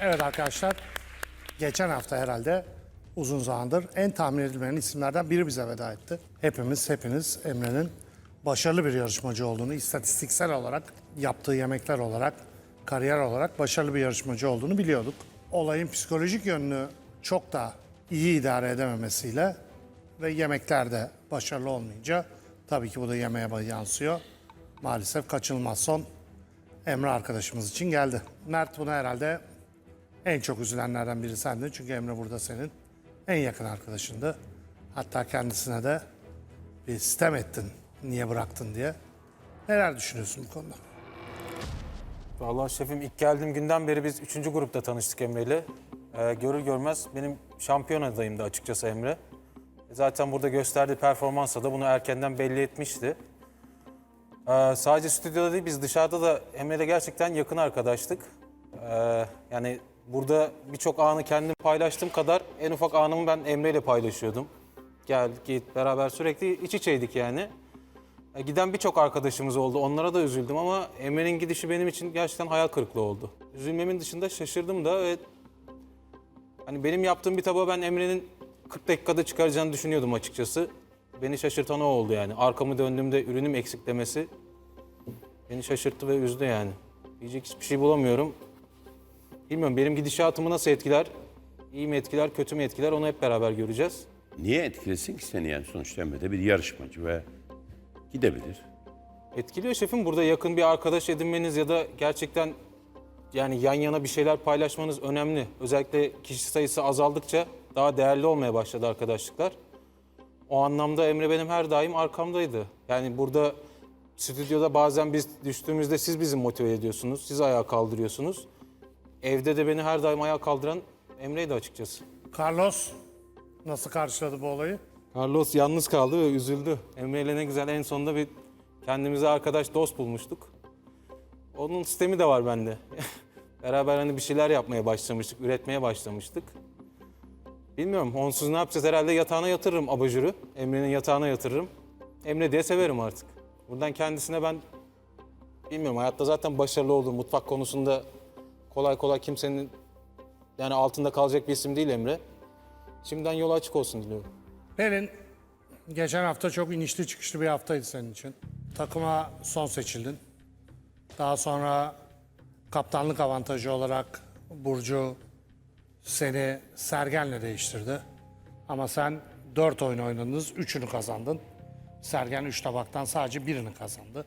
Evet arkadaşlar, geçen hafta herhalde uzun zamandır en tahmin edilmeyen isimlerden biri bize veda etti. Hepimiz, hepiniz Emre'nin başarılı bir yarışmacı olduğunu, istatistiksel olarak, yaptığı yemekler olarak, kariyer olarak başarılı bir yarışmacı olduğunu biliyorduk. Olayın psikolojik yönünü çok da iyi idare edememesiyle ve yemeklerde başarılı olmayınca tabii ki bu da yemeğe yansıyor. Maalesef kaçınılmaz son Emre arkadaşımız için geldi. Mert buna herhalde en çok üzülenlerden biri sendin. Çünkü Emre burada senin en yakın arkadaşındı. Hatta kendisine de bir sitem ettin. Niye bıraktın diye. Neler düşünüyorsun bu konuda? Vallahi şefim ilk geldiğim günden beri biz 3. grupta tanıştık Emre'yle. Ee, görür görmez benim şampiyon adayımdı açıkçası Emre. Zaten burada gösterdiği performansla da bunu erkenden belli etmişti. Ee, sadece stüdyoda değil biz dışarıda da Emre'yle gerçekten yakın arkadaştık. Ee, yani burada birçok anı kendim paylaştığım kadar en ufak anımı ben Emre'yle paylaşıyordum. Gel git beraber sürekli iç içeydik yani. E, Giden birçok arkadaşımız oldu. Onlara da üzüldüm ama Emre'nin gidişi benim için gerçekten hayal kırıklığı oldu. Üzülmemin dışında şaşırdım da ve hani benim yaptığım bir tabağı ben Emre'nin 40 dakikada çıkaracağını düşünüyordum açıkçası. Beni şaşırtan o oldu yani. Arkamı döndüğümde ürünüm eksik demesi beni şaşırttı ve üzdü yani. Diyecek hiçbir şey bulamıyorum. Bilmiyorum benim gidişatımı nasıl etkiler? İyi mi etkiler, kötü mü etkiler onu hep beraber göreceğiz. Niye etkilesin ki seni yani sonuçta Emre bir yarışmacı ve gidebilir. Etkiliyor şefim. Burada yakın bir arkadaş edinmeniz ya da gerçekten yani yan yana bir şeyler paylaşmanız önemli. Özellikle kişi sayısı azaldıkça daha değerli olmaya başladı arkadaşlıklar. O anlamda Emre benim her daim arkamdaydı. Yani burada stüdyoda bazen biz düştüğümüzde siz bizi motive ediyorsunuz. Siz ayağa kaldırıyorsunuz. Evde de beni her daim ayağa kaldıran Emre'ydi açıkçası. Carlos nasıl karşıladı bu olayı? Carlos yalnız kaldı ve üzüldü. Emre ile ne güzel en sonunda bir kendimize arkadaş dost bulmuştuk. Onun sistemi de var bende. Beraber hani bir şeyler yapmaya başlamıştık, üretmeye başlamıştık. Bilmiyorum onsuz ne yapacağız herhalde yatağına yatırırım abajuru. Emre'nin yatağına yatırırım. Emre diye severim artık. Buradan kendisine ben bilmiyorum hayatta zaten başarılı oldu. Mutfak konusunda kolay kolay kimsenin yani altında kalacak bir isim değil Emre. Şimdiden yolu açık olsun diliyorum. Pelin, geçen hafta çok inişli çıkışlı bir haftaydı senin için. Takıma son seçildin. Daha sonra kaptanlık avantajı olarak Burcu seni Sergen'le değiştirdi. Ama sen dört oyun oynadınız, üçünü kazandın. Sergen üç tabaktan sadece birini kazandı.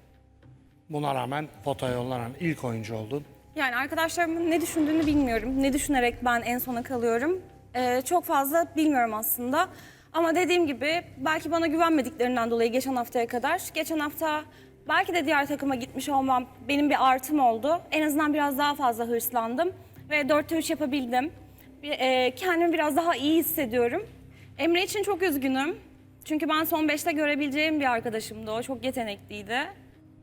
Buna rağmen potaya yollanan ilk oyuncu oldun. Yani arkadaşlarımın ne düşündüğünü bilmiyorum. Ne düşünerek ben en sona kalıyorum. Ee, çok fazla bilmiyorum aslında. Ama dediğim gibi belki bana güvenmediklerinden dolayı geçen haftaya kadar. Geçen hafta belki de diğer takıma gitmiş olmam benim bir artım oldu. En azından biraz daha fazla hırslandım. Ve 4'te 3 yapabildim. Bir- e, kendimi biraz daha iyi hissediyorum. Emre için çok üzgünüm. Çünkü ben son 5'te görebileceğim bir arkadaşımdı o. Çok yetenekliydi.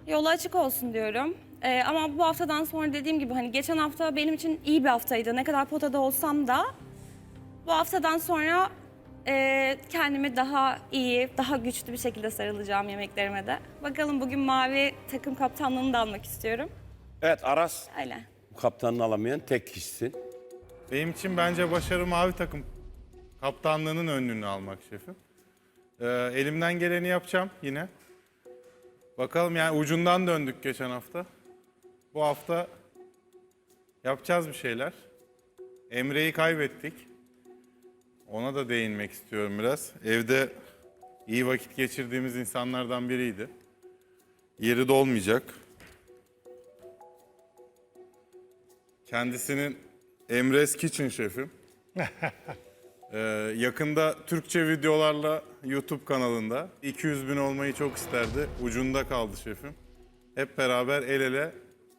Yolu açık olsun diyorum. Ee, ama bu haftadan sonra dediğim gibi hani geçen hafta benim için iyi bir haftaydı. Ne kadar potada olsam da bu haftadan sonra e, kendimi daha iyi, daha güçlü bir şekilde sarılacağım yemeklerime de. Bakalım bugün mavi takım kaptanlığını da almak istiyorum. Evet Aras Öyle. bu kaptanını alamayan tek kişisin. Benim için bence başarı mavi takım kaptanlığının önlüğünü almak şefim. Ee, elimden geleni yapacağım yine. Bakalım yani ucundan döndük geçen hafta. Bu hafta yapacağız bir şeyler. Emre'yi kaybettik. Ona da değinmek istiyorum biraz. Evde iyi vakit geçirdiğimiz insanlardan biriydi. Yeri dolmayacak. Kendisinin Emre's Kitchen şefim. Ee, yakında Türkçe videolarla YouTube kanalında 200 bin olmayı çok isterdi. Ucunda kaldı şefim. Hep beraber el ele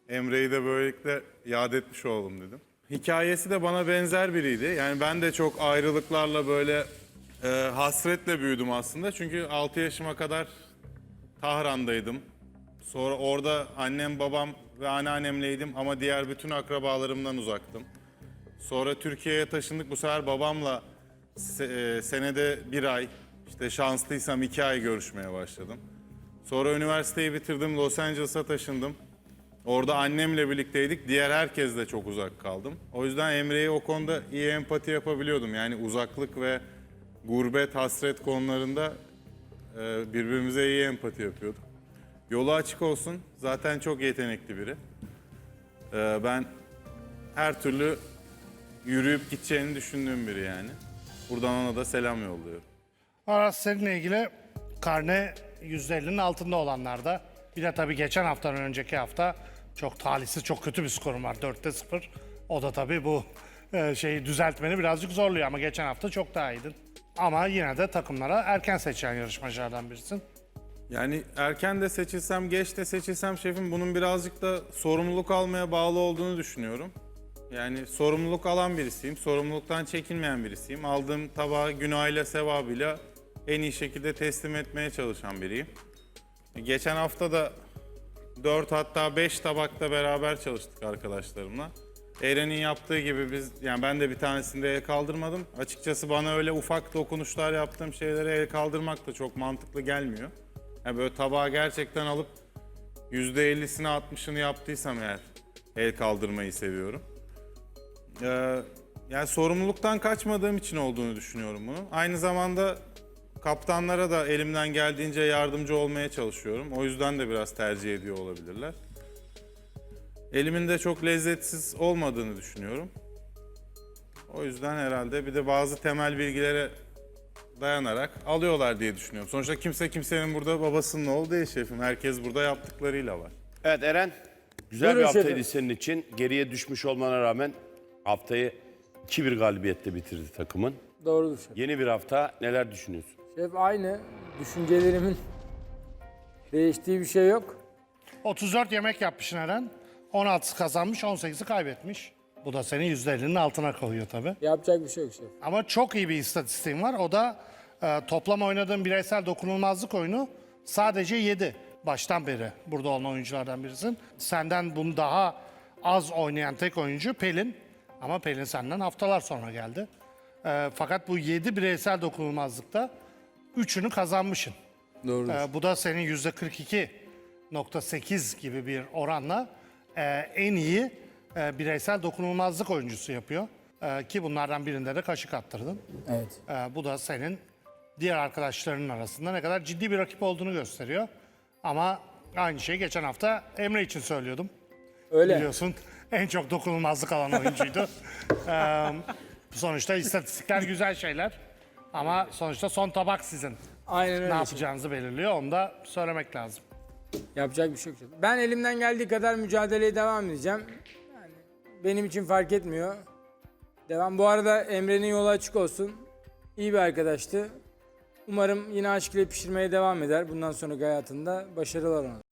Emre'yi de böylelikle yad etmiş olalım dedim. Hikayesi de bana benzer biriydi. Yani ben de çok ayrılıklarla böyle e, hasretle büyüdüm aslında. Çünkü 6 yaşıma kadar Tahran'daydım. Sonra orada annem, babam ve anneannemleydim ama diğer bütün akrabalarımdan uzaktım. Sonra Türkiye'ye taşındık. Bu sefer babamla se- e, senede bir ay, işte şanslıysam iki ay görüşmeye başladım. Sonra üniversiteyi bitirdim, Los Angeles'a taşındım. Orada annemle birlikteydik. Diğer herkesle çok uzak kaldım. O yüzden Emre'ye o konuda iyi empati yapabiliyordum. Yani uzaklık ve gurbet, hasret konularında e, birbirimize iyi empati yapıyorduk. Yolu açık olsun. Zaten çok yetenekli biri. E, ben her türlü yürüyüp gideceğini düşündüğüm biri yani. Buradan ona da selam yolluyorum. Aras seninle ilgili karne %50'nin altında olanlarda. Bir de tabii geçen haftadan önceki hafta çok talihsiz, çok kötü bir skorun var. 4'te 0. O da tabii bu e, şeyi düzeltmeni birazcık zorluyor ama geçen hafta çok daha iyiydin. Ama yine de takımlara erken seçen yarışmacılardan birisin. Yani erken de seçilsem, geç de seçilsem şefim bunun birazcık da sorumluluk almaya bağlı olduğunu düşünüyorum. Yani sorumluluk alan birisiyim, sorumluluktan çekinmeyen birisiyim. Aldığım tabağı günahıyla, sevabıyla en iyi şekilde teslim etmeye çalışan biriyim. Geçen hafta da 4 hatta 5 tabakta beraber çalıştık arkadaşlarımla. Eren'in yaptığı gibi biz, yani ben de bir tanesinde el kaldırmadım. Açıkçası bana öyle ufak dokunuşlar yaptığım şeylere el kaldırmak da çok mantıklı gelmiyor. Yani böyle tabağı gerçekten alıp %50'sini 60'ını yaptıysam eğer el kaldırmayı seviyorum. Ee, yani sorumluluktan kaçmadığım için olduğunu düşünüyorum bunu. Aynı zamanda kaptanlara da elimden geldiğince yardımcı olmaya çalışıyorum. O yüzden de biraz tercih ediyor olabilirler. Elimin de çok lezzetsiz olmadığını düşünüyorum. O yüzden herhalde bir de bazı temel bilgilere dayanarak alıyorlar diye düşünüyorum. Sonuçta kimse kimsenin burada babasının oğlu değil şefim. Herkes burada yaptıklarıyla var. Evet Eren, güzel Buyurun bir haftaydı şefim. senin için. Geriye düşmüş olmana rağmen haftayı 2-1 galibiyetle bitirdi takımın. Doğrudur şef. Yeni bir hafta neler düşünüyorsun? Şef aynı. Düşüncelerimin değiştiği bir şey yok. 34 yemek yapmışsın Eren. 16'sı kazanmış, 18'i kaybetmiş. Bu da seni %50'nin altına koyuyor tabii. Yapacak bir şey yok şef. Ama çok iyi bir istatistiğin var. O da e, toplam oynadığın bireysel dokunulmazlık oyunu sadece 7. Baştan beri burada olan oyunculardan birisin. Senden bunu daha az oynayan tek oyuncu Pelin. Ama Pelin senden haftalar sonra geldi. E, fakat bu 7 bireysel dokunulmazlıkta 3'ünü kazanmışsın. Doğru. E, bu da senin %42.8 gibi bir oranla e, en iyi e, bireysel dokunulmazlık oyuncusu yapıyor. E, ki bunlardan birinde de kaşık attırdın. Evet. E, bu da senin diğer arkadaşlarının arasında ne kadar ciddi bir rakip olduğunu gösteriyor. Ama aynı şeyi geçen hafta Emre için söylüyordum. Öyle. Biliyorsun en çok dokunulmazlık alan oyuncuydu. E, sonuçta istatistikler güzel şeyler. Ama sonuçta son tabak sizin. Aynen öyle. Ne yapacağınızı belirliyor. Onu da söylemek lazım. Yapacak bir şey yok. Ben elimden geldiği kadar mücadeleye devam edeceğim. Yani benim için fark etmiyor. Devam. Bu arada Emre'nin yolu açık olsun. İyi bir arkadaştı. Umarım yine aşk ile pişirmeye devam eder. Bundan sonraki hayatında başarılar ona.